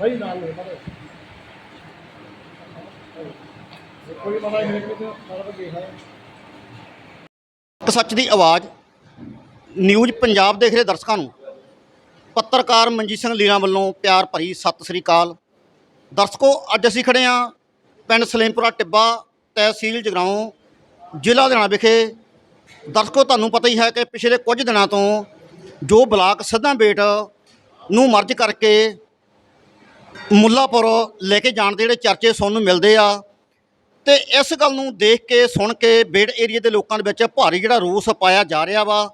ਭਾਈ ਨਾਲ ਲੋ ਮਾਰੇ। ਕੋਈ ਪਤਾ ਨਹੀਂ ਕਿ ਸਾਰਾ ਕੁਝ ਦੇਖਾ ਹੈ। ਸੱਚ ਦੀ ਆਵਾਜ਼, ਨਿਊਜ਼ ਪੰਜਾਬ ਦੇਖ ਰਹੇ ਦਰਸ਼ਕਾਂ ਨੂੰ। ਪੱਤਰਕਾਰ ਮਨਜੀਤ ਸਿੰਘ ਲੀਨਾ ਵੱਲੋਂ ਪਿਆਰ ਭਰੀ ਸਤਿ ਸ੍ਰੀ ਅਕਾਲ। ਦਰਸ਼ਕੋ, ਅੱਜ ਅਸੀਂ ਖੜੇ ਹਾਂ ਪਿੰਡ ਸਲੇਮਪੁਰਾ ਟਿੱਬਾ ਤਹਿਸੀਲ ਜਗਰਾਉਂ, ਜ਼ਿਲ੍ਹਾ ਲੁਧਿਆਣਾ ਵਿਖੇ। ਦਰਸ਼ਕੋ, ਤੁਹਾਨੂੰ ਪਤਾ ਹੀ ਹੈ ਕਿ ਪਿਛਲੇ ਕੁਝ ਦਿਨਾਂ ਤੋਂ ਜੋ ਬਲਾਕ ਸਿੱਧਾਂ ਬੇਟ ਨੂੰ ਮਰਜ ਕਰਕੇ ਮੁੱਲਾਪੁਰ ਲੈ ਕੇ ਜਾਣ ਦੇ ਜਿਹੜੇ ਚਰਚੇ ਸੁਣਨ ਨੂੰ ਮਿਲਦੇ ਆ। ਤੇ ਇਸ ਗੱਲ ਨੂੰ ਦੇਖ ਕੇ, ਸੁਣ ਕੇ ਬੇੜ ਏਰੀਆ ਦੇ ਲੋਕਾਂ ਦੇ ਵਿੱਚ ਭਾਰੀ ਜਿਹੜਾ ਰੋਸ ਪਾਇਆ ਜਾ ਰਿਹਾ ਵਾ।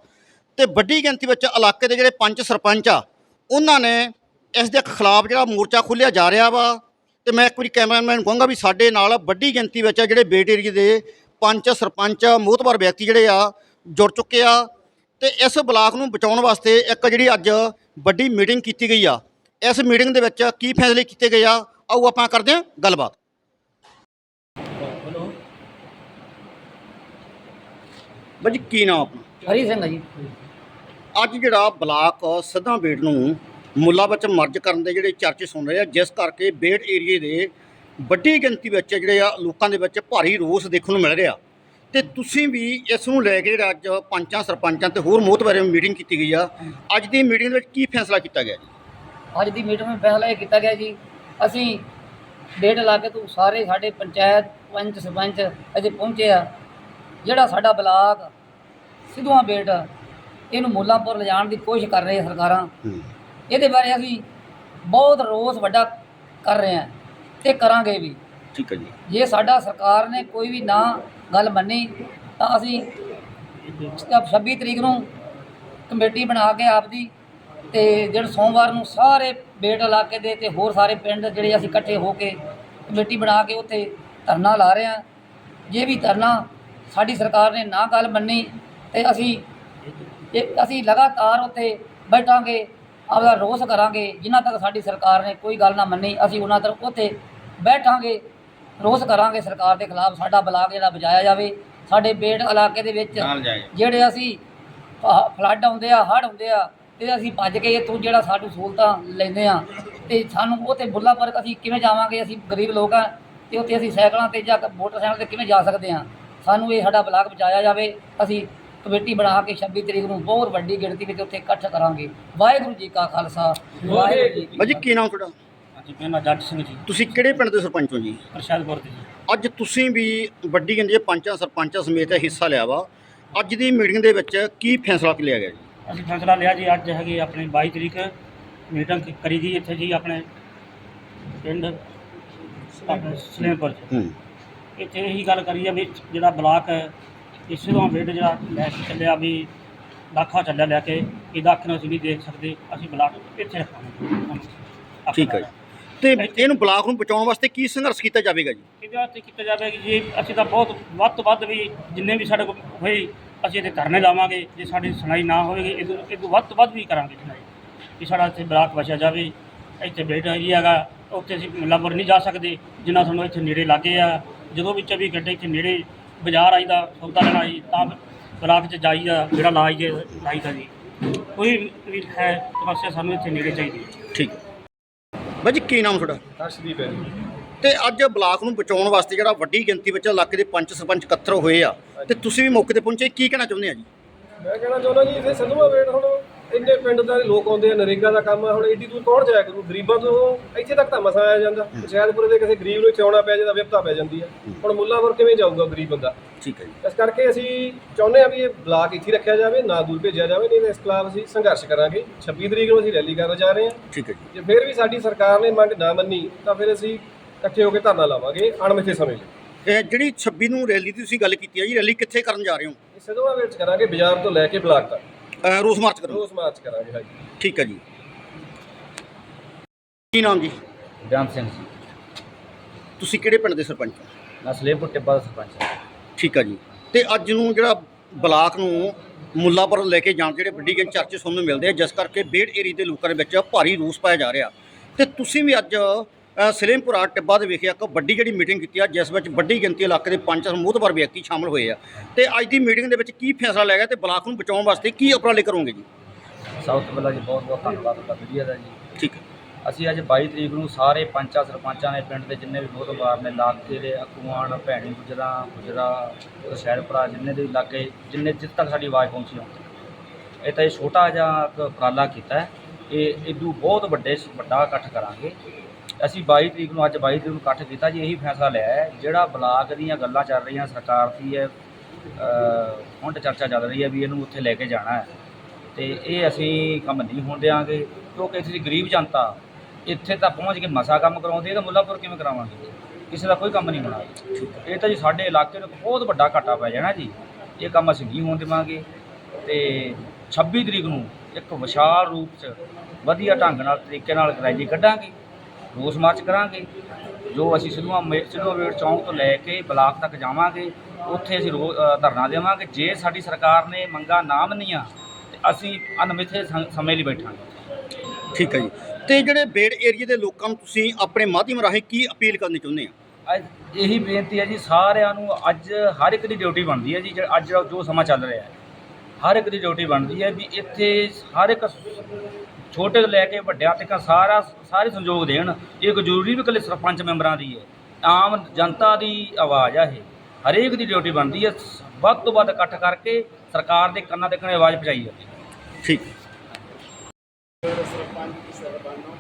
ਤੇ ਵੱਡੀ ਗਿਣਤੀ ਵਿੱਚ ਇਲਾਕੇ ਦੇ ਜਿਹੜੇ ਪੰਚ ਸਰਪੰਚ ਆ, ਉਹਨਾਂ ਨੇ ਇਸ ਦੇ ਖਿਲਾਫ ਜਿਹੜਾ ਮੋਰਚਾ ਖੋਲ੍ਹਿਆ ਜਾ ਰਿਹਾ ਵਾ। ਤੇ ਮੈਂ ਇੱਕ ਵਾਰੀ ਕੈਮਰਾਮੈਨ ਨੂੰ ਕਹੂੰਗਾ ਵੀ ਸਾਡੇ ਨਾਲ ਵੱਡੀ ਗਿਣਤੀ ਵਿੱਚ ਜਿਹੜੇ ਬੇੜ ਏਰੀਆ ਦੇ ਪੰਚ ਸਰਪੰਚ, ਮੋਹਤਬਰ ਵਿਅਕਤੀ ਜਿਹੜੇ ਆ, ਜੁੜ ਚੁੱਕੇ ਆ। ਤੇ ਇਸ ਬਲਾਕ ਨੂੰ ਬਚਾਉਣ ਵਾਸਤੇ ਇੱਕ ਜਿਹੜੀ ਅੱਜ ਵੱਡੀ ਮੀਟਿੰਗ ਕੀਤੀ ਗਈ ਆ। ਇਸ ਮੀਟਿੰਗ ਦੇ ਵਿੱਚ ਕੀ ਫੈਸਲੇ ਕੀਤੇ ਗਏ ਆ ਆਓ ਆਪਾਂ ਕਰਦੇ ਹਾਂ ਗੱਲਬਾਤ। ਬਾਜੀ ਕੀ ਨਾਮ ਆਪਣਾ? ਹਰੀ ਸਿੰਘ ਆ ਜੀ। ਅੱਜ ਜਿਹੜਾ ਬਲਾਕ ਸਿੱਧਾਂ ਬੇੜ ਨੂੰ ਮੁੱਲਾ ਵਿੱਚ ਮਰਜ ਕਰਨ ਦੇ ਜਿਹੜੇ ਚਰਚੇ ਸੁਣ ਰਹੇ ਆ ਜਿਸ ਕਰਕੇ ਬੇੜ ਏਰੀਏ ਦੇ ਵੱਡੀ ਗਿਣਤੀ ਵਿੱਚ ਜਿਹੜੇ ਆ ਲੋਕਾਂ ਦੇ ਵਿੱਚ ਭਾਰੀ ਰੋਸ ਦੇਖਣ ਨੂੰ ਮਿਲ ਰਿਹਾ। ਤੇ ਤੁਸੀਂ ਵੀ ਇਸ ਨੂੰ ਲੈ ਕੇ ਜਿਹੜਾ ਅੱਜ ਪੰਚਾਂ ਸਰਪੰਚਾਂ ਤੇ ਹੋਰ ਮੋਹਤਬਾਰਾਂ ਮੀਟਿੰਗ ਕੀਤੀ ਗਈ ਆ ਅੱਜ ਦੀ ਮੀਟਿੰਗ ਦੇ ਵਿੱਚ ਕੀ ਫੈਸਲਾ ਕੀਤਾ ਗਿਆ ਜੀ? ਅੱਜ ਦੀ ਮੀਟਿੰਗ ਵਿੱਚ ਫੈਸਲਾ ਇਹ ਕੀਤਾ ਗਿਆ ਜੀ ਅਸੀਂ ਡੇਢ ਇਲਾਕੇ ਤੋਂ ਸਾਰੇ ਸਾਡੇ ਪੰਚਾਇਤ ਪੰਚ ਸਰਪੰਚ ਅਜੇ ਪਹੁੰਚੇ ਆ। ਜਿਹੜਾ ਸਾਡਾ ਬਲਾਕ ਸਿੱਧੂਆਂ ਬੇਟ ਇਹਨੂੰ ਮੁੱਲਾਂਪੁਰ ਲਿਜਾਣ ਦੀ ਕੋਸ਼ਿਸ਼ ਕਰ ਰਹੇ ਆ ਸਰਕਾਰਾਂ। ਇਹਦੇ ਬਾਰੇ ਅਸੀਂ ਬਹੁਤ ਰੋਸ ਵੱਡਾ ਕਰ ਰਹੇ ਹਾਂ ਤੇ ਕਰਾਂਗੇ ਵੀ। ਠੀਕ ਹੈ ਜੀ। ਜੇ ਸਾਡਾ ਸਰਕਾਰ ਨੇ ਕੋਈ ਵੀ ਨਾ ਗੱਲ ਮੰਨੀ ਤਾਂ ਅਸੀਂ 26 ਤਰੀਕ ਨੂੰ ਕਮੇਟੀ ਬਣਾ ਕੇ ਆਪਦੀ ਤੇ ਜਿਹੜਾ ਸੋਮਵਾਰ ਨੂੰ ਸਾਰੇ ਬੇਟ ਇਲਾਕੇ ਦੇ ਤੇ ਹੋਰ ਸਾਰੇ ਪਿੰਡ ਜਿਹੜੇ ਅਸੀਂ ਇਕੱਠੇ ਹੋ ਕੇ ਕਮੇਟੀ ਬਣਾ ਕੇ ਉੱਥੇ ਧਰਨਾ ਲਾ ਰਹੇ ਹਾਂ। ਜੇ ਵੀ ਧਰਨਾ ਸਾਡੀ ਸਰਕਾਰ ਨੇ ਨਾ ਗੱਲ ਮੰਨੀ ਤੇ ਅਸੀਂ ਇਹ ਅਸੀਂ ਲਗਾਤਾਰ ਉੱਥੇ ਬੈਠਾਂਗੇ ਆਪਦਾ ਰੋਸ ਕਰਾਂਗੇ ਜਿੰਨਾ ਤੱਕ ਸਾਡੀ ਸਰਕਾਰ ਨੇ ਕੋਈ ਗੱਲ ਨਾ ਮੰਨੀ ਅਸੀਂ ਉਹਨਾਂ ਤੱਕ ਉੱਥੇ ਬੈਠਾਂਗੇ ਰੋਸ ਕਰਾਂਗੇ ਸਰਕਾਰ ਦੇ ਖਿਲਾਫ ਸਾਡਾ ਬਲਾਕ ਜਿਹੜਾ ਬਜਾਇਆ ਜਾਵੇ। ਸਾਡੇ ਬੇਟ ਇਲਾਕੇ ਦੇ ਵਿੱਚ ਜਿਹੜੇ ਅਸੀਂ ਫਲੱਡ ਆਉਂਦੇ ਆ ਹੜ੍ਹ ਆਉਂਦੇ ਆ ਤੇ ਅਸੀਂ ਭੱਜ ਕੇ ਇੱਥੋਂ ਜਿਹੜਾ ਸਾਨੂੰ ਸਹੂਲਤਾਂ ਲੈਂਦੇ ਆ ਤੇ ਸਾਨੂੰ ਉੱਥੇ ਬੁੱਲਾ ਪਰ ਅਸੀਂ ਕਿਵੇਂ ਜਾਵਾਂਗੇ? ਅਸੀਂ ਗਰੀਬ ਲੋਕ ਆ ਤੇ ਉੱਥੇ ਅਸੀਂ ਸਾਈਕਲਾਂ ਤੇ ਜਾਂ ਮੋਟਰਸਾਈਕਲ ਤੇ ਕਿਵੇਂ ਜਾ ਸਕਦੇ ਆ ਸਾਨੂੰ ਇਹ ਸਾਡਾ ਬਲਾਕ ਬਚਾਇਆ ਜਾਵੇ। ਅਸੀਂ ਕਮੇਟੀ ਬਣਾ ਕੇ 26 ਤਰੀਕ ਨੂੰ ਬਹੁਤ ਵੱਡੀ ਗਿਣਤੀ ਵਿੱਚ ਉੱਥੇ ਇਕੱਠ ਕਰਾਂਗੇ। ਵਾਹਿਗੁਰੂ ਜੀ ਕਾ ਖਾਲਸਾ। ਵਾਹਿਗੁਰੂ ਜੀ ਕੀ ਬਾਜੀ ਕੀ ਨਾਮ ਤੁਹਾਡਾ? ਹਾਂਜੀ ਮੇਰਾ ਨਾਮ ਜੱਟ ਸਿੰਘ ਜੀ। ਤੁਸੀਂ ਕਿਹੜੇ ਪਿੰਡ ਦੇ ਸਰਪੰਚ ਹੋ ਜੀ? ਪ੍ਰਸ਼ਾਦਪੁਰ ਦੇ ਜੀ। ਅੱਜ ਤੁਸੀਂ ਵੀ ਵੱਡੀ ਗਿਣਤੀ ਦੇ ਪੰਚਾਂ ਸਰਪੰਚਾਂ ਸਮੇਤ ਹਿੱਸਾ ਲਿਆ ਵਾ। ਅੱਜ ਦੀ ਮੀਟਿੰਗ ਦੇ ਵਿੱਚ ਕੀ ਫੈਸਲਾ ਲਿਆ ਗਿਆ ਜੀ? ਅਸੀਂ ਫੈਸਲਾ ਲਿਆ ਜੀ ਅੱਜ ਹੈਗੀ ਆਪਣੇ 22 ਤਰੀਕ ਮੀਟਿੰਗ ਕਰੀ ਗਈ ਇੱਥੇ ਜੀ ਆਪਣੇ ਪਿੰਡ ਆਪਣੇ ਸਲੇਮਪੁਰ 'ਚ। ਹੂੰ। ਇੱਥੇ ਇਹੀ ਗੱਲ ਕਰੀ ਆ ਵੀ ਜਿਹੜਾ ਬਲਾਕ ਹੈ ਇਸ ਤੋਂ ਬੇਟ ਜਿਹੜਾ ਲੈ ਕੇ ਚੱਲਿਆ ਵੀ ਦਾਖਾ ਚੱਲਿਆ ਲੈ ਕੇ ਇਹਦਾ ਅੱਖ ਨਾਲ ਅਸੀਂ ਨਹੀਂ ਦੇਖ ਸਕਦੇ ਅਸੀਂ ਬਲਾਕ ਇੱਥੇ ਰੱਖਾਂਗੇ। ਠੀਕ ਹੈ ਜੀ। ਤੇ ਇਹਨੂੰ ਬਲਾਕ ਨੂੰ ਬਚਾਉਣ ਵਾਸਤੇ ਕੀ ਸੰਘਰਸ਼ ਕੀਤਾ ਜਾਵੇਗਾ ਜੀ? ਇਹਦਾ ਤੇ ਕੀਤਾ ਜਾਵੇ ਕਿ ਜੀ ਅਸੀਂ ਤਾਂ ਬਹੁਤ ਵੱਧ ਤੋਂ ਵੱਧ ਵੀ ਜਿੰਨੇ ਵੀ ਸਾਡੇ ਕੋਲ ਹੋਏ ਅਸੀਂ ਇਹਦੇ ਧਰਨੇ ਲਾਵਾਂਗੇ ਜੇ ਸਾਡੀ ਸੁਣਾਈ ਨਾ ਹੋਵੇਗੀ ਇਹਦੋਂ ਇਹਦੋਂ ਵੱਧ ਤੋਂ ਵੱਧ ਵੀ ਕਰਾਂਗੇ ਸੁਣਾਈ। ਕਿ ਸਾਡਾ ਇੱਥੇ ਬਲਾਕ ਬਚਿਆ ਜਾਵੇ ਇੱਥੇ ਬੇਟਾ ਏਰੀਆ ਹੈਗਾ ਉੱਥੇ ਅਸੀਂ ਮੁੱਲਾਂਪੁਰ ਨਹੀਂ ਜਾ ਸਕਦੇ ਜਿੰਨਾ ਸਾਨੂੰ ਇੱਥੇ ਨੇੜੇ ਲਾਗੇ ਆ। ਜਦੋਂ ਵੀ 24 ਘੰਟੇ ਇੱਥੇ ਨੇੜੇ ਬਾਜ਼ਾਰ ਆਈਦਾ ਸੌਦਾ ਲੈਣ ਆਈ ਤਾਂ ਬਲਾਕ 'ਚ ਜਾਈਦਾ ਜਿਹੜਾ ਲਾਈਏ ਲਾਈਦਾ ਜੀ। ਕੋਈ ਵੀ ਹੈ ਸਮੱਸਿਆ ਸਾਨੂੰ ਇੱਥੇ ਨੇੜੇ ਚਾਹੀਦੀ ਹੈ। ਠੀਕ। ਬਾਜੀ ਕੀ ਨਾਮ ਤੁਹਾਡਾ? ਹਰਸ਼ਦੀਪ ਹੈ ਤੇ ਅੱਜ ਬਲਾਕ ਨੂੰ ਬਚਾਉਣ ਵਾਸਤੇ ਜਿਹੜਾ ਵੱਡੀ ਗਿਣਤੀ ਵਿੱਚ ਇਲਾਕੇ ਦੇ ਪੰਚ ਸਰਪੰਚ ਇਕੱਤਰ ਹੋਏ ਆ ਤੇ ਤੁਸੀਂ ਵੀ ਮੌਕੇ ਤੇ ਪਹੁੰਚੇ ਕੀ ਕਹਿਣਾ ਚਾਹੁੰਦੇ ਆ ਜੀ? ਮੈਂ ਕਹਿਣਾ ਚਾਹੁੰਦਾ ਜੀ ਇੱਥੇ ਸੰਧੂਆ ਵੇਟ ਹੁਣ ਇੰਨੇ ਪਿੰਡ ਦਾ ਲੋਕ ਆਉਂਦੇ ਆ ਨਰੇਗਾ ਦਾ ਕੰਮ ਆ ਹੁਣ ਏਡੀ ਦੂਰ ਕੌਣ ਜਾਇਆ ਕਰੂ? ਗਰੀਬਾਂ ਤੋਂ ਇੱਥੇ ਤੱਕ ਤਾਂ ਮਸਾ ਆਇਆ ਜਾਂਦਾ ਸ਼ਾਇਦਪੁਰੇ ਦੇ ਕਿਸੇ ਗਰੀਬ ਨੂੰ ਆਉਣਾ ਪੈ ਜਾਂਦਾ ਵਿਪਤਾ ਪੈ ਜਾਂਦੀ ਹੈ। ਹੁਣ ਮੁੱਲਾਂਪੁਰ ਕਿਵੇਂ ਜਾਊਗਾ ਗਰੀਬ ਬੰਦਾ? ਠੀਕ ਹੈ ਜੀ। ਇਸ ਕਰਕੇ ਅਸੀਂ ਚਾਹੁੰਦੇ ਆ ਵੀ ਇਹ ਬਲਾਕ ਇੱਥੇ ਰੱਖਿਆ ਜਾਵੇ ਨਾ ਦੂਰ ਭੇਜਿਆ ਜਾਵੇ ਨਹੀਂ ਤਾਂ ਇਸ ਖਿਲਾਫ ਅਸੀਂ ਸੰਘਰਸ਼ ਕਰਾਂਗੇ। 26 ਤਰੀਕ ਨੂੰ ਅਸੀਂ ਰੈਲੀ ਕਰਨ ਜਾ ਰਹੇ ਹਾਂ। ਠੀਕ ਹੈ ਜੀ। ਜੇ ਫਿਰ ਵੀ ਸਾਡੀ ਸਰਕਾਰ ਨੇ ਮੰਗ ਨਾ ਮੰਨੀ ਤਾਂ ਫਿਰ ਅਸੀਂ ਇਕੱਠੇ ਹੋ ਕੇ ਧਰਨਾ ਲਾਵਾਂਗੇ ਅਣਮਿੱਥੇ ਸਮੇਂ ਲਈ। ਇਹ ਜਿਹੜੀ 26 ਨੂੰ ਰੈਲੀ ਦੀ ਤੁਸੀਂ ਗੱਲ ਕੀਤੀ ਆ ਜੀ ਰੈਲੀ ਕਿੱਥੇ ਕਰਨ ਜਾ ਰਹੇ ਹੋ? ਇਹ ਸਦੋਵਾ ਵਿੱਚ ਕਰਾਂਗੇ ਬਾਜ਼ਾਰ ਤੋਂ ਲੈ ਕੇ ਬਲਾਕ ਤੱਕ। ਅਹ ਰੋਸ ਮਾਰਚ ਕਰੋ ਰੋਸ ਮਾਰਚ ਕਰਾਂਗੇ ਹਾਂਜੀ। ਠੀਕ ਹੈ ਜੀ। ਕੀ ਨਾਮ ਜੀ? ਬਿਆਨ ਸਿੰਘ ਜੀ। ਤੁਸੀਂ ਕਿਹੜੇ ਪਿੰਡ ਦੇ ਸਰਪੰਚ ਹੋ? ਮੈਂ ਸਲੇਮਪੁਰ ਟਿੱਬਾ ਦਾ ਸਰਪੰਚ ਹਾਂ। ਠੀਕ ਹੈ ਜੀ। ਤੇ ਅੱਜ ਨੂੰ ਜਿਹੜਾ ਬਲਾਕ ਨੂੰ ਮੁੱਲਾਪੁਰ ਲੈ ਕੇ ਜਾਣ ਜਿਹੜੇ ਵੱਡੀ ਗਿਣ ਚਰਚੇ ਸੁਣਨ ਨੂੰ ਮਿਲਦੇ ਆ ਜਿਸ ਕਰਕੇ ਬੇੜ ਏਰੀਆ ਦੇ ਲੋਕਾਂ ਦੇ ਵਿੱਚ ਭਾਰੀ ਰੋਸ ਪਾਇਆ ਜਾ ਰਿਹਾ। ਤੇ ਤੁਸੀਂ ਵੀ ਅੱਜ ਸਲੇਮਪੁਰਾ ਟਿੱਬਾ ਦੇ ਵਿਖੇ ਇੱਕ ਵੱਡੀ ਜਿਹੜੀ ਮੀਟਿੰਗ ਕੀਤੀ ਆ ਜਿਸ ਵਿੱਚ ਵੱਡੀ ਗਿਣਤੀ ਇਲਾਕੇ ਦੇ ਪੰਜ ਸਮੂਹਤਵਰ ਵਿਅਕਤੀ ਸ਼ਾਮਲ ਹੋਏ ਆ। ਤੇ ਅੱਜ ਦੀ ਮੀਟਿੰਗ ਦੇ ਵਿੱਚ ਕੀ ਫੈਸਲਾ ਲਿਆ ਗਿਆ ਤੇ ਬਲਾਕ ਨੂੰ ਬਚਾਉਣ ਵਾਸਤੇ ਕੀ ਉਪਰਾਲੇ ਕਰੋਗੇ ਜੀ? ਤੋਂ ਪਹਿਲਾਂ ਜੀ ਬਹੁਤ ਬਹੁਤ ਧੰਨਵਾਦ ਤੁਹਾਡਾ ਮੀਡੀਆ ਦਾ ਜੀ। ਠੀਕ ਅਸੀਂ ਅੱਜ 22 ਤਰੀਕ ਨੂੰ ਸਾਰੇ ਪੰਚਾਂ ਸਰਪੰਚਾਂ ਨੇ ਪਿੰਡ ਦੇ ਜਿੰਨੇ ਵੀ ਮੋਹਤਬਾਰ ਨੇ ਇਲਾਕੇ ਦੇ ਅਕੂਆਣ ਭੈਣੀ ਗੁਜਰਾ ਗੁਜਰਾ ਸ਼ਹਿਰਪੁਰਾ ਜਿੰਨੇ ਦੇ ਇਲਾਕੇ ਜਿੰਨੇ ਜਿੱਥੇ ਤੱਕ ਸਾਡੀ ਆਵਾਜ਼ ਪਹੁੰਚੀ ਇਹ ਤਾਂ ਇਹ ਛੋਟਾ ਜਿਹਾ ਉਪਰਾਲਾ ਕੀਤਾ ਹੈ। ਇਹ ਇਦੋਂ ਬਹੁਤ ਵੱਡੇ ਵੱਡਾ ਇਕੱਠ ਕਰਾਂਗੇ। ਅਸੀਂ 22 ਤਰੀਕ ਨੂੰ ਅੱਜ 22 ਤਰੀਕ ਨੂੰ ਇਕੱਠ ਕੀਤਾ ਜੀ ਇਹੀ ਫੈਸਲਾ ਲਿਆ ਹੈ। ਜਿਹੜਾ ਬਲਾਕ ਦੀਆਂ ਗੱਲਾਂ ਚੱਲ ਰਹੀਆਂ ਸਰਕਾਰ ਦੀ ਹੈ ਅ, ਹੁਣ ਚਰਚਾ ਚੱਲ ਰਹੀ ਹੈ ਵੀ ਇਹਨੂੰ ਉੱਥੇ ਲੈ ਕੇ ਜਾਣਾ ਹੈ। ਤੇ ਇਹ ਅਸੀਂ ਕੰਮ ਨਹੀਂ ਹੋਣ ਦਿਆਂਗੇ ਕਿਉਂਕਿ ਇੱਥੇ ਦੀ ਗਰੀਬ ਜਨਤਾ ਇੱਥੇ ਤਾਂ ਪਹੁੰਚ ਕੇ ਮਸਾ ਕੰਮ ਕਰਾਉਂਦੀ ਹੈ ਤਾਂ ਮੁੱਲਾਪੁਰ ਕਿਵੇਂ ਕਰਾਵਾਂਗੇ? ਕਿਸੇ ਦਾ ਕੋਈ ਕੰਮ ਨਹੀਂ ਹੋਣਾ। ਇਹ ਤਾਂ ਜੀ ਸਾਡੇ ਇਲਾਕੇ ਨੂੰ ਇੱਕ ਬਹੁਤ ਵੱਡਾ ਘਾਟਾ ਪੈ ਜਾਣਾ ਜੀ। ਇਹ ਕੰਮ ਅਸੀਂ ਨਹੀਂ ਹੋਣ ਦੇਵਾਂਗੇ। ਤੇ 26 ਤਰੀਕ ਨੂੰ ਇੱਕ ਵਿਸ਼ਾਲ ਰੂਪ 'ਚ ਵਧੀਆ ਢੰਗ ਨਾਲ ਤਰੀਕੇ ਨਾਲ ਰੈਲੀ ਕੱਢਾਂਗੇ। ਰੋਸ ਮਾਰਚ ਕਰਾਂਗੇ। ਜੋ ਅਸੀਂ ਸਿਲਵਾ ਸਿਲਵਾ ਵੇੜ ਚੌਂਕ ਤੋਂ ਲੈ ਕੇ ਬਲਾਕ ਤੱਕ ਜਾਵਾਂਗੇ ਉੱਥੇ ਅਸੀਂ ਧਰਨਾ ਦੇਵਾਂਗੇ। ਜੇ ਸਾਡੀ ਸਰਕਾਰ ਨੇ ਮੰਗਾਂ ਨਾ ਮੰਨੀਆਂ ਤੇ ਅਸੀਂ ਅਨਮਿੱਥੇ ਸਮ- ਲਈ ਬੈਠਾਂਗੇ। ਠੀਕ ਹੈ ਜੀ। ਤੇ ਜਿਹੜੇ ਬੇੜ ਏਰੀਏ ਦੇ ਲੋਕਾਂ ਨੂੰ ਤੁਸੀਂ ਆਪਣੇ ਮਾਧਿਅਮ ਰਾਹੀਂ ਕੀ ਅਪੀਲ ਕਰਨੀ ਚਾਹੁੰਦੇ ਆ? ਅੱਜ ਇਹੀ ਬੇਨਤੀ ਹੈ ਜੀ ਸਾਰਿਆਂ ਨੂੰ ਅੱਜ ਹਰ ਇੱਕ ਦੀ ਡਿਊਟੀ ਬਣਦੀ ਹੈ ਜੀ ਜਿਹੜਾ ਅੱਜ ਜੋ ਸਮਾਂ ਚੱਲ ਰਿਹਾ ਹੈ। ਹਰ ਇੱਕ ਦੀ ਡਿਊਟੀ ਬਣਦੀ ਹੈ ਵੀ ਇੱਥੇ ਹਰ ਇੱਕ ਛੋਟੇ ਤੋਂ ਲੈ ਕੇ ਵੱਡਿਆਂ ਤੱਕ ਸਾਰਾ ਸਾਰੇ ਸੰਯੋਗ ਦੇਣ ਇਹ ਕੋਈ ਜ਼ਰੂਰੀ ਵੀ ਇਕੱਲੇ ਸਰਪੰਚ ਮੈਂਬਰਾਂ ਦੀ ਹੈ। ਆਮ ਜਨਤਾ ਦੀ ਆਵਾਜ਼ ਆ ਇਹ। ਹਰੇਕ ਦੀ ਡਿਊਟੀ ਬਣਦੀ ਹੈ। ਵੱਧ ਤੋਂ ਵੱਧ ਇਕੱਠ ਕਰਕੇ ਸਰਕਾਰ ਦੇ ਕੰਨਾਂ ਤੱਕ ਆਵਾਜ਼ ਪਹੁੰਚਾਈ ਜਾਵੇ ਠੀਕ। ਸਰਪੰਚ ਸਰਬਾਨੋ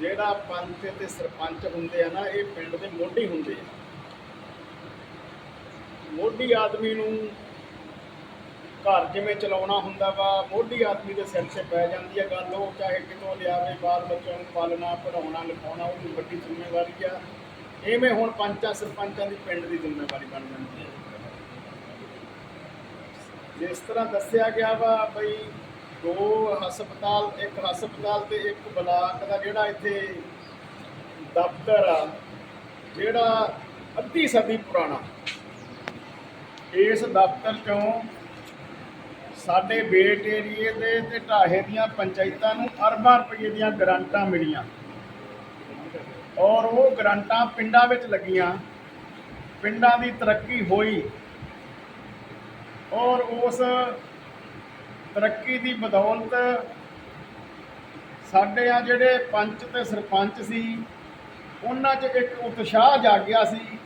ਜਿਹੜਾ ਪੰਚ ਤੇ ਸਰਪੰਚ ਹੁੰਦੇ ਆ ਨਾ ਇਹ ਪਿੰਡ ਦੇ ਮੋਢੀ ਹੁੰਦੇ ਆ। ਮੋਢੀ ਆਦਮੀ ਨੂੰ ਘਰ ਜਿਵੇਂ ਚਲਾਉਣਾ ਹੁੰਦਾ ਵਾ ਮੋਢੀ ਆਦਮੀ ਦੇ ਸਿਰ 'ਤੇ ਪੈ ਜਾਂਦੀ ਹੈ ਗੱਲ ਉਹ, ਚਾਹੇ ਕਿਤੋਂ ਲਿਆਵੇ, ਬਾਲ ਬੱਚਿਆਂ ਨੂੰ ਪਾਲਣਾ ਪੜਾਉਣਾ ਲਿਖਾਉਣਾ ਉਹਦੀ ਵੱਡੀ ਜ਼ਿੰਮੇਵਾਰੀ ਆ। ਐਵੇਂ ਹੁਣ ਪੰਚਾਂ, ਸਰਪੰਚਾਂ ਦੀ ਪਿੰਡ ਦੀ ਜ਼ਿੰਮੇਵਾਰੀ ਬਣ ਜਾਂਦੀ ਹੈ ਜਿਸ ਤਰ੍ਹਾਂ ਦੱਸਿਆ ਗਿਆ ਵਾ ਬਈ, ਦੋ ਹਸਪਤਾਲ, ਇੱਕ ਹਸਪਤਾਲ ਤੇ ਇੱਕ ਬਲਾਕ ਦਾ ਜਿਹੜਾ ਇੱਥੇ ਦਫ਼ਤਰ ਆ, ਜਿਹੜਾ ਅੱਧੀ ਸਦੀ ਪੁਰਾਣਾ। ਇਸ ਦਫ਼ਤਰ ਚੋਂ ਸਾਡੇ ਬੇਟ ਏਰੀਏ ਦੇ ਤੇ ਢਾਹੇ ਦੀਆਂ ਪੰਚਾਇਤਾਂ ਨੂੰ ਅਰਬਾਂ ਰੁਪਏ ਦੀਆਂ ਗ੍ਰਾਂਟਾਂ ਮਿਲੀਆਂ। ਔਰ ਉਹ ਗ੍ਰਾਂਟਾਂ ਪਿੰਡਾਂ ਵਿੱਚ ਲੱਗੀਆਂ। ਪਿੰਡਾਂ ਦੀ ਤਰੱਕੀ ਹੋਈ। ਔਰ ਉਸ ਤਰੱਕੀ ਦੀ ਬਦੌਲਤ ਸਾਡੇ ਆ ਜਿਹੜੇ ਪੰਚ ਤੇ ਸਰਪੰਚ ਸੀ, ਉਹਨਾਂ 'ਚ ਇੱਕ ਉਤਸ਼ਾਹ ਜਾਗਿਆ ਸੀ।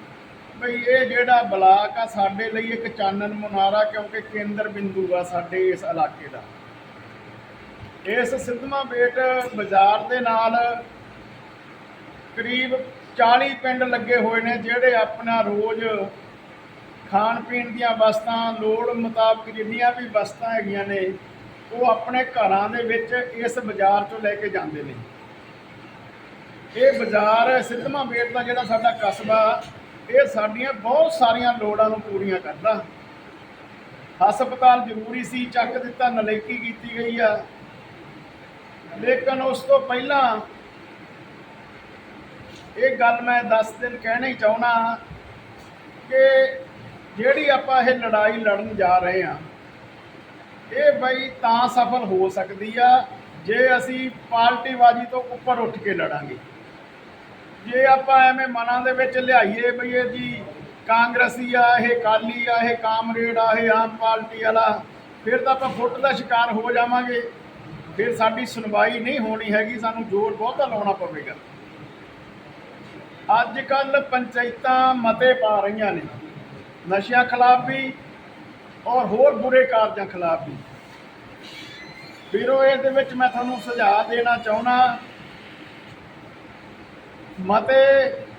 ਬਈ ਇਹ ਜਿਹੜਾ ਬਲਾਕ ਆ, ਸਾਡੇ ਲਈ ਇੱਕ ਚਾਨਣ ਮੁਨਾਰਾ ਕਿਉਂਕਿ ਕੇਂਦਰ ਬਿੰਦੂ ਆ ਸਾਡੇ ਇਸ ਇਲਾਕੇ ਦਾ। ਇਸ ਸਿੱਧਵਾਂ ਬੇਟ ਬਾਜ਼ਾਰ ਦੇ ਨਾਲ ਕਰੀਬ 40 ਪਿੰਡ ਲੱਗੇ ਹੋਏ ਨੇ, ਜਿਹੜੇ ਆਪਣਾ ਰੋਜ਼ ਖਾਣ ਪੀਣ ਦੀਆਂ ਵਸਤਾਂ, ਲੋੜ ਮੁਤਾਬਕ ਜਿੰਨੀਆਂ ਵੀ ਵਸਤਾਂ ਹੈਗੀਆਂ ਨੇ, ਉਹ ਆਪਣੇ ਘਰਾਂ ਦੇ ਵਿੱਚ ਇਸ ਬਾਜ਼ਾਰ ਚੋਂ ਲੈ ਕੇ ਜਾਂਦੇ ਨੇ। ਇਹ ਬਾਜ਼ਾਰ ਸਿੱਧਵਾਂ ਬੇਟ ਦਾ ਜਿਹੜਾ ਸਾਡਾ ਕਸਬਾ ਇਹ ਸਾਡੀਆਂ ਬਹੁਤ ਸਾਰੀਆਂ ਲੋੜਾਂ ਨੂੰ ਪੂਰੀਆਂ ਕਰਦਾ। ਹਸਪਤਾਲ ਜ਼ਰੂਰੀ ਸੀ, ਚੱਕ ਦਿੱਤਾ, ਨਲੇਕੀ ਕੀਤੀ ਗਈ ਆ। ਲੇਕਿਨ ਉਸ ਤੋਂ ਪਹਿਲਾਂ ਇਹ ਗੱਲ ਮੈਂ 10 ਦਿਨ ਕਹਿਣੀ ਚਾਹੁੰਦਾ ਕਿ ਜਿਹੜੀ ਆਪਾਂ ਇਹ ਲੜਾਈ ਲੜਨ ਜਾ ਰਹੇ ਆ ਇਹ ਬਈ ਤਾਂ ਸਫਲ ਹੋ ਸਕਦੀ ਆ ਜੇ ਅਸੀਂ ਪਾਰਟੀਬਾਜ਼ੀ ਤੋਂ ਉੱਪਰ ਉੱਠ ਕੇ ਲੜਾਂਗੇ। ਜੇ ਆਪਾਂ ਐਵੇਂ ਮਨਾਂ ਦੇ ਵਿੱਚ ਲਿਆਈਏ ਬਈ ਇਹ ਜੀ ਕਾਂਗਰਸੀ ਆ, ਇਹ ਕਾਲੀ ਆ, ਇਹ ਕਾਮਰੇਡ ਆ, ਇਹ ਆਮ ਪਾਰਟੀ ਵਾਲਾ, ਫਿਰ ਤਾਂ ਆਪਾਂ ਫੁੱਟ ਦਾ ਸ਼ਿਕਾਰ ਹੋ ਜਾਵਾਂਗੇ। ਫਿਰ ਸਾਡੀ ਸੁਣਵਾਈ ਨਹੀਂ ਹੋਣੀ ਹੈਗੀ, ਸਾਨੂੰ ਜ਼ੋਰ ਬਹੁਤਾ ਲਾਉਣਾ ਪਵੇਗਾ। ਅੱਜ ਕੱਲ ਪੰਚਾਇਤਾਂ ਮਤੇ ਪਾ ਰਹੀਆਂ ਨੇ। ਨਸ਼ਿਆਂ ਖਿਲਾਫ ਵੀ ਔਰ ਹੋਰ ਬੁਰੇ ਕਾਰਜਾਂ ਖਿਲਾਫ ਵੀ। ਫਿਰ ਉਹ ਇਹਦੇ ਵਿੱਚ ਮੈਂ ਤੁਹਾਨੂੰ ਸੁਝਾਅ ਦੇਣਾ ਚਾਹੁੰਦਾ ਮਤੇ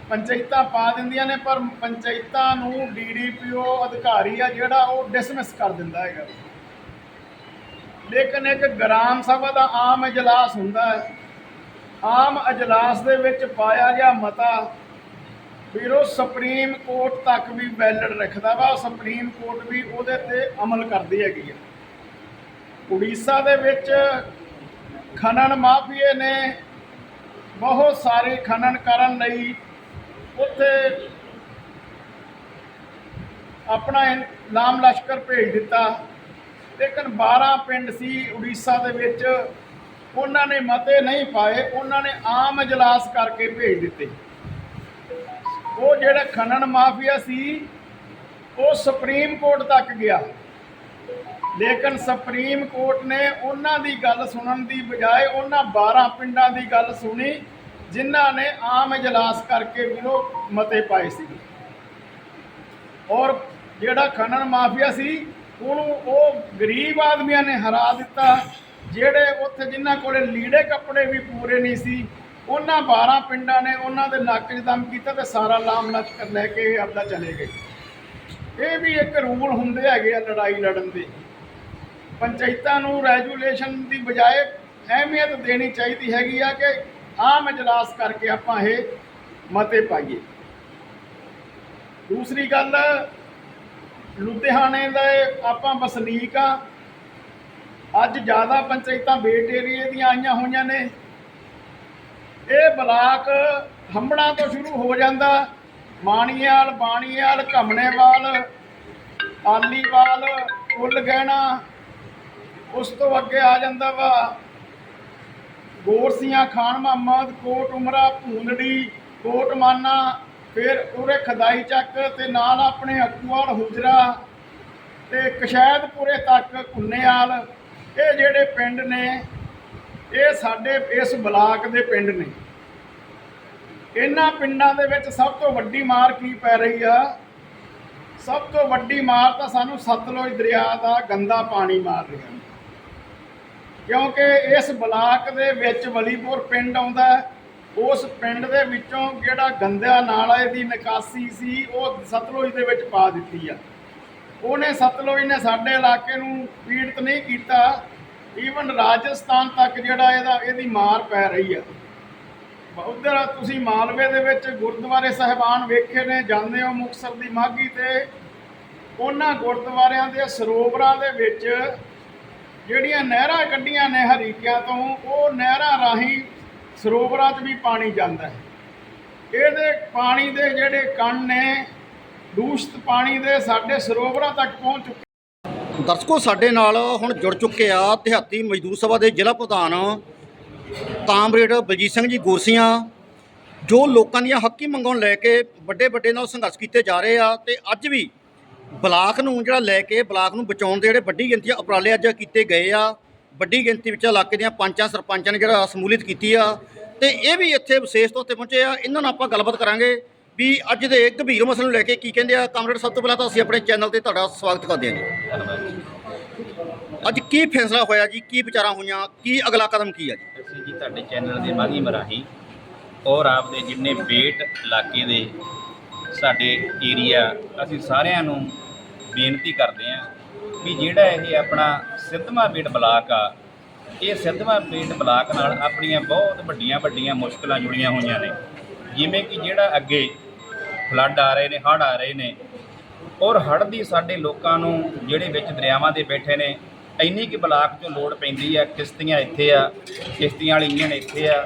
ਪੰਚਾਇਤਾਂ ਪਾ ਦਿੰਦੀਆਂ ਨੇ, ਪਰ ਪੰਚਾਇਤਾਂ ਨੂੰ ਡੀਡੀਪੀਓ ਅਧਿਕਾਰੀ ਆ ਜਿਹੜਾ ਉਹ ਡਿਸਮਿਸ ਕਰ ਦਿੰਦਾ ਹੈਗਾ। ਲੇਕਿਨ ਇੱਕ ਗ੍ਰਾਮ ਸਭਾ ਦਾ ਆਮ ਇਜਲਾਸ ਹੁੰਦਾ ਹੈ। ਆਮ ਇਜਲਾਸ ਦੇ ਵਿੱਚ ਪਾਇਆ ਗਿਆ ਮਤਾ ਫਿਰ ਉਹ ਸੁਪਰੀਮ ਕੋਰਟ ਤੱਕ ਵੀ ਵੈਲਿਡ ਰੱਖਦਾ ਵਾ, ਸੁਪਰੀਮ ਕੋਰਟ ਵੀ ਉਹਦੇ ਤੇ ਅਮਲ ਕਰਦੀ ਹੈਗੀ ਆ ਉੜੀਸਾ ਦੇ ਵਿੱਚ ਖਨਨ ਮਾਫੀਏ ਨੇ ਬਹੁਤ ਸਾਰੇ ਖਨਨ ਕਰਨ ਲਈ ਉੱਥੇ ਆਪਣਾ ਨਾਮ ਲਸ਼ਕਰ ਭੇਜ ਦਿੱਤਾ। ਲੇਕਿਨ 12 ਪਿੰਡ ਸੀ ਉੜੀਸਾ ਦੇ ਵਿੱਚ। ਉਹਨਾਂ ਨੇ ਮਤੇ ਨਹੀਂ ਪਾਏ। ਉਹਨਾਂ ਨੇ ਆਮ ਇਜਲਾਸ ਕਰਕੇ ਭੇਜ ਦਿੱਤੇ। ਉਹ ਜਿਹੜਾ ਖਨਨ ਮਾਫੀਆ ਸੀ, ਉਹ ਸੁਪਰੀਮ ਕੋਰਟ ਤੱਕ ਗਿਆ। ਲੇਕਿਨ ਸੁਪਰੀਮ ਕੋਰਟ ਨੇ ਉਹਨਾਂ ਦੀ ਗੱਲ ਸੁਣਨ ਦੀ ਬਜਾਏ ਉਹਨਾਂ 12 ਪਿੰਡਾਂ ਦੀ ਗੱਲ ਸੁਣੀ, ਜਿਨ੍ਹਾਂ ਨੇ ਆਮ ਇਜਲਾਸ ਕਰਕੇ ਵਿਰੋ ਮਤੇ ਪਾਏ ਸੀ। ਔਰ ਜਿਹੜਾ ਖਨਨ ਮਾਫੀਆ ਸੀ, ਉਹਨੂੰ ਉਹ ਗਰੀਬ ਆਦਮੀਆਂ ਨੇ ਹਰਾ ਦਿੱਤਾ, ਜਿਹੜੇ ਉੱਥੇ ਜਿਨ੍ਹਾਂ ਕੋਲੇ ਲੀੜੇ ਕੱਪੜੇ ਵੀ ਪੂਰੇ ਨਹੀਂ ਸੀ, ਉਹਨਾਂ 12 ਪਿੰਡਾਂ ਨੇ ਉਹਨਾਂ ਦੇ ਨੱਕ 'ਚ ਦਮ ਕੀਤਾ ਤੇ ਸਾਰਾ ਲਾਮ ਲਸ਼ਕਰ ਲੈ ਕੇ ਆਪਦਾ ਚਲੇ ਗਏ। ਇਹ ਵੀ ਇੱਕ ਰੂਲ ਹੁੰਦੇ ਹੈਗੇ ਆ ਲੜਾਈ ਲੜਨ ਦੇ। ਪੰਚਾਇਤਾਂ ਨੂੰ ਰੈਜੂਲੇਸ਼ਨ ਦੀ ਬਜਾਏ ਅਹਿਮੀਅਤ ਦੇਣੀ ਚਾਹੀਦੀ ਹੈਗੀ ਆ ਕਿ ਆਮ ਇਜਲਾਸ ਕਰਕੇ ਆਪਾਂ ਇਹ ਮਤੇ ਪਾਈਏ। ਦੂਸਰੀ ਗੱਲ, ਲੁਧਿਆਣੇ ਦੇ ਆਪਾਂ ਵਸਨੀਕ ਆ। ਅੱਜ ਜ਼ਿਆਦਾ ਪੰਚਾਇਤਾਂ ਬੇਟ ਏਰੀਏ ਦੀਆਂ ਆਈਆਂ ਹੋਈਆਂ ਨੇ। ਇਹ ਬਲਾਕ ਹੰਬੜਾ ਤੋਂ ਸ਼ੁਰੂ ਹੋ ਜਾਂਦਾ। ਮਾਣੀਵਾਲ ਬਾਣੀਵਾਲ ਘਮਣੇਵਾਲ, ਆਲੀਵਾਲ ਕੁੱਲ ਗਹਿਣਾ ਉਸ ਤੋਂ ਅੱਗੇ ਆ ਜਾਂਦਾ ਵਾ। ਗੋਰਸੀਆਂ, ਖਾਨ ਮੁਹੰਮਦ, ਕੋਟ ਉਮਰਾ ਭੂੰਦੜੀ ਕੋਟ ਮਾਨਾ, ਫਿਰ ਉਰੇ ਖਦਾਈ ਚੱਕ ਤੇ ਨਾਲ ਆਪਣੇ ਅਕੂਆਲ ਹੁਜਰਾ ਤੇ ਕਸ਼ੈਦਪੁਰੇ ਤੱਕ ਕੁੰਨੇਵਾਲ ਇਹ ਜਿਹੜੇ ਪਿੰਡ ਨੇ, ਇਹ ਸਾਡੇ ਇਸ ਬਲਾਕ ਦੇ ਪਿੰਡ ਨੇ। ਇਹਨਾਂ ਪਿੰਡਾਂ ਦੇ ਵਿੱਚ ਸਭ ਤੋਂ ਵੱਡੀ ਮਾਰ ਕੀ ਪੈ ਰਹੀ ਆ? ਸਭ ਤੋਂ ਵੱਡੀ ਮਾਰ ਤਾਂ ਸਾਨੂੰ ਸਤਲੁਜ ਦਰਿਆ ਦਾ ਗੰਦਾ ਪਾਣੀ ਮਾਰ ਰਿਹਾ। ਕਿਉਂਕਿ ਇਸ ਬਲਾਕ ਦੇ ਵਿੱਚ ਵਲੀਪੁਰ ਪਿੰਡ ਆਉਂਦਾ ਉਸ ਪਿੰਡ ਦੇ ਵਿੱਚੋਂ ਜਿਹੜਾ ਗੰਦਿਆ ਨਾਲੇ ਦੀ ਨਿਕਾਸੀ ਸੀ, ਉਹ ਸਤਲੁਜ ਦੇ ਵਿੱਚ ਪਾ ਦਿੱਤੀ ਆ। ਉਹਨੇ ਸਤਲੁਜ ਨੇ ਸਾਡੇ ਇਲਾਕੇ ਨੂੰ ਪੀੜਤ ਨਹੀਂ ਕੀਤਾ। ਈਵਨ ਰਾਜਸਥਾਨ ਤੱਕ ਜਿਹੜਾ ਇਹਦਾ, ਇਹਦੀ ਮਾਰ ਪੈ ਰਹੀ ਆ। ਉਧਰ ਤੁਸੀਂ ਮਾਲਵੇ ਦੇ ਵਿੱਚ ਗੁਰਦੁਆਰੇ ਸਾਹਿਬਾਨ ਵੇਖੇ ਨੇ, ਜਾਂਦੇ ਹੋ ਮੁਕਤਸਰ ਦੀ ਮਾਗੀ ਤੇ। ਉਹਨਾਂ ਗੁਰਦੁਆਰਿਆਂ ਦੇ ਸਰੋਵਰਾਂ ਦੇ ਵਿੱਚ ਜਿਹੜੀਆਂ ਨਹਿਰਾਂ ਕੱਢੀਆਂ ਨੇ ਹਰੀਕਿਆਂ ਤੋਂ, ਉਹ ਨਹਿਰਾਂ ਰਾਹੀਂ ਸਰੋਵਰਾਂ 'ਚ ਵੀ ਪਾਣੀ ਜਾਂਦਾ ਹੈ। ਇਹਦੇ ਪਾਣੀ ਦੇ ਜਿਹੜੇ ਕਣ ਨੇ, ਦੂਸ਼ਿਤ ਪਾਣੀ ਦੇ ਸਾਡੇ ਸਰੋਵਰਾਂ ਤੱਕ ਪਹੁੰਚ ਚੁੱਕੇ ਦਰਸ਼ਕੋ, ਸਾਡੇ ਨਾਲ ਹੁਣ ਜੁੜ ਚੁੱਕੇ ਆ ਦਿਹਾਤੀ ਮਜ਼ਦੂਰ ਸਭਾ ਦੇ ਜ਼ਿਲ੍ਹਾ ਪ੍ਰਧਾਨ ਕਾਮਰੇਡ ਬਲਜੀਤ ਸਿੰਘ ਜੀ ਗੋਰਸੀਆਂ ਜੋ ਲੋਕਾਂ ਦੀਆਂ ਹੱਕੀ ਮੰਗਾਂ ਲੈ ਕੇ ਵੱਡੇ ਵੱਡੇ ਨਾਲ ਸੰਘਰਸ਼ ਕੀਤੇ ਜਾ ਰਹੇ ਆ ਤੇ ਅੱਜ ਵੀ ਬਲਾਕ ਨੂੰ ਜਿਹੜਾ ਲੈ ਕੇ ਬਲਾਕ ਨੂੰ ਬਚਾਉਣ ਦੇ ਜਿਹੜੇ ਵੱਡੀ ਗਿਣਤੀ ਦੇ ਉਪਰਾਲੇ ਅੱਜ ਕੀਤੇ ਗਏ ਆ। ਵੱਡੀ ਗਿਣਤੀ ਵਿੱਚ ਇਲਾਕੇ ਦੀਆਂ ਪੰਚਾਂ, ਸਰਪੰਚਾਂ ਨੇ ਜਿਹੜਾ ਸਮੂਲਿਤ ਕੀਤੀ ਆ। ਤੇ ਇਹ ਵੀ ਇੱਥੇ ਵਿਸ਼ੇਸ਼ ਤੌਰ ਤੇ ਪਹੁੰਚੇ ਆ। ਇਹਨਾਂ ਨਾਲ ਆਪਾਂ ਗੱਲਬਾਤ ਕਰਾਂਗੇ ਵੀ ਅੱਜ ਦੇ ਗੰਭੀਰ ਮਸਲੇ ਨੂੰ ਲੈ ਕੇ ਕੀ ਕਹਿੰਦੇ ਆ। ਕਾਮਰੇਡ, ਸਭ ਤੋਂ ਪਹਿਲਾਂ ਤਾਂ ਅਸੀਂ ਆਪਣੇ ਚੈਨਲ ਤੇ ਤੁਹਾਡਾ ਸਵਾਗਤ ਕਰਦੇ ਹਾਂ ਜੀ ਜੀ। ਅੱਜ ਕੀ ਫੈਸਲਾ ਹੋਇਆ ਜੀ? ਕੀ ਵਿਚਾਰਾਂ ਹੋਈਆਂ? ਕੀ ਅਗਲਾ ਕਦਮ ਕੀ ਆ ਜੀ? ਅਸੀਂ ਜੀ ਤੁਹਾਡੇ ਚੈਨਲ ਦੇ ਮਾਧਿਅਮ ਰਾਹੀਂ ਔਰ ਆਪਦੇ ਜਿੰਨੇ ਬੇਟ ਇਲਾਕੇ ਦੇ ਸਾਡੇ ਏਰੀਆ, ਅਸੀਂ ਸਾਰਿਆਂ ਨੂੰ ਬੇਨਤੀ ਕਰਦੇ ਹਾਂ ਵੀ ਜਿਹੜਾ ਇਹ ਆਪਣਾ ਸਿੱਧਵਾਂ ਬੇਟ ਬਲਾਕ ਆ, ਇਹ ਸਿੱਧਵਾਂ ਬੇਟ ਬਲਾਕ ਨਾਲ ਆਪਣੀਆਂ ਬਹੁਤ ਵੱਡੀਆਂ ਵੱਡੀਆਂ ਮੁਸ਼ਕਲਾਂ ਜੁੜੀਆਂ ਹੋਈਆਂ ਨੇ। ਜਿਵੇਂ ਕਿ ਜਿਹੜਾ ਅੱਗੇ ਫਲੱਡ ਆ ਰਹੇ ਨੇ, ਹੜ੍ਹ ਆ ਰਹੇ ਨੇ, ਔਰ ਹੜ੍ਹ ਦੀ ਸਾਡੇ ਲੋਕਾਂ ਨੂੰ ਜਿਹੜੇ ਵਿੱਚ ਦਰਿਆਵਾਂ ਦੇ ਬੈਠੇ ਨੇ, ਇੰਨੀ ਕਿ ਬਲਾਕ ਚੋਂ ਲੋੜ ਪੈਂਦੀ ਆ, ਕਿਸ਼ਤੀਆਂ ਇੱਥੇ ਆ, ਕਿਸ਼ਤੀਆਂ ਵਾਲੀ ਇੰਜਣ ਇੱਥੇ ਆ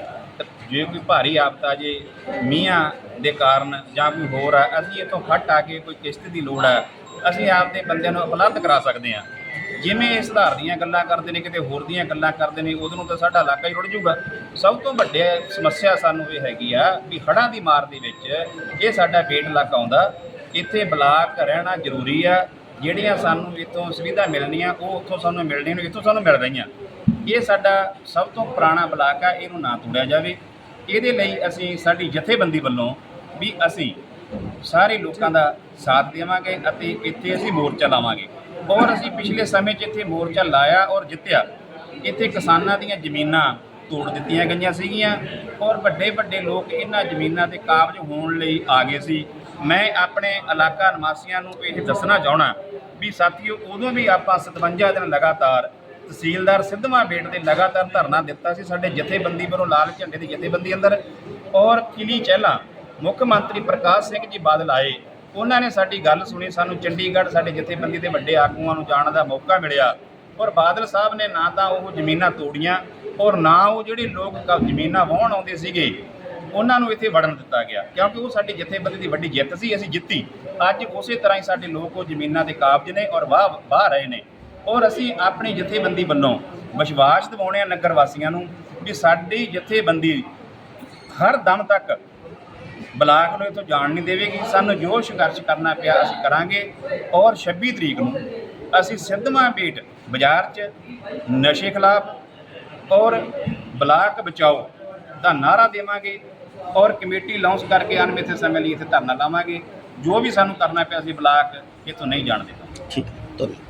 ਜੇ ਕੋਈ ਭਾਰੀ ਆਫਤ ਆ ਜੇ ਮੀਂਹਾਂ ਦੇ ਕਾਰਨ ਜਾਂ ਕੋਈ ਹੋਰ ਆ, ਅਸੀਂ ਇੱਥੋਂ ਫੱਟ ਆ ਕੇ ਕੋਈ ਕਿਸ਼ਤ ਦੀ ਲੋੜ ਆ ਅਸੀਂ ਆਪਦੇ ਬੰਦਿਆਂ ਨੂੰ ਉਪਲਬਧ ਕਰਾ ਸਕਦੇ ਹਾਂ। ਜਿਵੇਂ ਇਹ ਸੁਧਾਰ ਦੀਆਂ ਗੱਲਾਂ ਕਰਦੇ ਨੇ, ਕਿਤੇ ਹੋਰ ਦੀਆਂ ਗੱਲਾਂ ਕਰਦੇ ਨੇ ਉਦੋਂ ਨੂੰ ਤਾਂ ਸਾਡਾ ਇਲਾਕਾ ਹੀ ਰੁੜ ਜਾਊਗਾ। ਸਭ ਤੋਂ ਵੱਡੀ ਸਮੱਸਿਆ ਸਾਨੂੰ ਇਹ ਹੈਗੀ ਆ ਵੀ ਹੜ੍ਹਾਂ ਦੀ ਮਾਰ ਦੇ ਵਿੱਚ ਇਹ ਸਾਡਾ ਬੇਟ ਇਲਾਕਾ ਆਉਂਦਾ। ਇੱਥੇ ਬਲਾਕ ਰਹਿਣਾ ਜ਼ਰੂਰੀ ਆ। ਜਿਹੜੀਆਂ ਸਾਨੂੰ ਇੱਥੋਂ ਸੁਵਿਧਾ ਮਿਲਣੀਆਂ, ਉਹ ਉੱਥੋਂ ਸਾਨੂੰ ਮਿਲਣੀਆਂ ਨੇ, ਇੱਥੋਂ ਸਾਨੂੰ ਮਿਲ ਰਹੀਆਂ। ਇਹ ਸਾਡਾ ਸਭ ਤੋਂ ਪੁਰਾਣਾ ਬਲਾਕ ਆ, ਇਹਨੂੰ ਨਾ ਤੋੜਿਆ ਜਾਵੇ। ਇਹਦੇ ਲਈ ਅਸੀਂ ਸਾਡੀ ਜਥੇਬੰਦੀ ਵੱਲੋਂ ਵੀ ਅਸੀਂ ਸਾਰੇ ਲੋਕਾਂ ਦਾ ਸਾਥ ਦੇਵਾਂਗੇ ਅਤੇ ਇੱਥੇ ਅਸੀਂ ਮੋਰਚਾ ਲਾਵਾਂਗੇ। ਔਰ ਅਸੀਂ ਪਿਛਲੇ ਸਮੇਂ 'ਚ ਇੱਥੇ ਮੋਰਚਾ ਲਾਇਆ ਔਰ ਜਿੱਤਿਆ। ਇੱਥੇ ਕਿਸਾਨਾਂ ਦੀਆਂ ਜ਼ਮੀਨਾਂ ਤੋੜ ਦਿੱਤੀਆਂ ਗਈਆਂ ਸੀਗੀਆਂ ਔਰ ਵੱਡੇ ਵੱਡੇ ਲੋਕ ਇਹਨਾਂ ਜ਼ਮੀਨਾਂ ਤੇ ਕਾਬਜ ਹੋਣ ਲਈ ਆ ਗਏ ਸੀ। ਮੈਂ ਆਪਣੇ ਇਲਾਕਾ ਨਿਵਾਸੀਆਂ ਨੂੰ ਇਹ ਦੱਸਣਾ ਚਾਹਣਾ ਵੀ ਸਾਥੀਓ, ਉਦੋਂ ਵੀ ਆਪਾਂ 57 ਦਿਨ ਲਗਾਤਾਰ ਤਹਿਸੀਲਦਾਰ ਸਿੱਧਵਾਂ ਬੇਟ 'ਤੇ ਲਗਾਤਾਰ ਧਰਨਾ ਦਿੱਤਾ ਸੀ ਸਾਡੇ ਜਥੇਬੰਦੀ ਵੱਲੋਂ ਲਾਲ ਝੰਡੇ ਦੀ ਜਥੇਬੰਦੀ ਅੰਦਰ। ਔਰ ਕਿਲੀ ਚਹਿਲਾ ਮੁੱਖ ਮੰਤਰੀ ਪ੍ਰਕਾਸ਼ ਸਿੰਘ ਜੀ ਬਾਦਲ ਆਏ। ਉਹਨਾਂ ਨੇ ਸਾਡੀ ਗੱਲ ਸੁਣੀ, ਸਾਨੂੰ ਚੰਡੀਗੜ੍ਹ ਸਾਡੇ ਜਥੇਬੰਦੀ ਦੇ ਵੱਡੇ ਆਗੂਆਂ ਨੂੰ ਜਾਣ ਦਾ ਮੌਕਾ ਮਿਲਿਆ। ਔਰ ਬਾਦਲ ਸਾਹਿਬ ਨੇ ਨਾ ਤਾਂ ਉਹ ਜ਼ਮੀਨਾਂ ਤੋੜੀਆਂ, ਔਰ ਨਾ ਉਹ ਜਿਹੜੇ ਲੋਕ ਜ਼ਮੀਨਾਂ ਵਾਹਣ ਆਉਂਦੇ ਸੀਗੇ, ਉਹਨਾਂ ਨੂੰ ਇੱਥੇ ਵੜਨ ਦਿੱਤਾ ਗਿਆ। ਕਿਉਂਕਿ ਉਹ ਸਾਡੀ ਜਥੇਬੰਦੀ ਦੀ ਵੱਡੀ ਜਿੱਤ ਸੀ, ਅਸੀਂ ਜਿੱਤੀ। ਅੱਜ ਉਸੇ ਤਰ੍ਹਾਂ ਹੀ ਸਾਡੇ ਲੋਕ ਉਹ ਜ਼ਮੀਨਾਂ ਦੇ ਕਾਬਜ ਨੇ ਔਰ ਵਾਹ ਵਾਹ ਰਹੇ ਨੇ। ਔਰ ਅਸੀਂ ਆਪਣੀ ਜਥੇਬੰਦੀ ਵੱਲੋਂ ਵਿਸ਼ਵਾਸ ਦਿਵਾਉਣੇ ਆ ਨਗਰ ਵਾਸੀਆਂ ਨੂੰ ਵੀ ਸਾਡੀ ਜਥੇਬੰਦੀ ਹਰ ਦਮ ਤੱਕ ਬਲਾਕ ਨੂੰ ਇੱਥੋਂ ਜਾਣ ਨਹੀਂ ਦੇਵੇਗੀ। ਸਾਨੂੰ ਜੋ ਸੰਘਰਸ਼ ਕਰਨਾ ਪਿਆ, ਅਸੀਂ ਕਰਾਂਗੇ। ਔਰ 26 ਤਰੀਕ ਨੂੰ ਅਸੀਂ ਸਿੱਧਵਾਂ ਬੇਟ ਬਾਜ਼ਾਰ 'ਚ ਨਸ਼ੇ ਖਿਲਾਫ ਔਰ ਬਲਾਕ ਬਚਾਓ ਦਾ ਨਾਰਾ ਦੇਵਾਂਗੇ ਔਰ ਕਮੇਟੀ ਲਾਂਚ ਕਰਕੇ ਅਣਮਿੱਥੇ ਸਮੇਂ ਲਈ ਇੱਥੇ ਧਰਨਾ ਲਾਵਾਂਗੇ। ਜੋ ਵੀ ਸਾਨੂੰ ਕਰਨਾ ਪਿਆ ਅਸੀਂ ਬਲਾਕ ਇੱਥੋਂ ਨਹੀਂ ਜਾਣ ਦੇਵਾਂਗੇ ਠੀਕ ਹੈ, ਧੰਨਵਾਦ।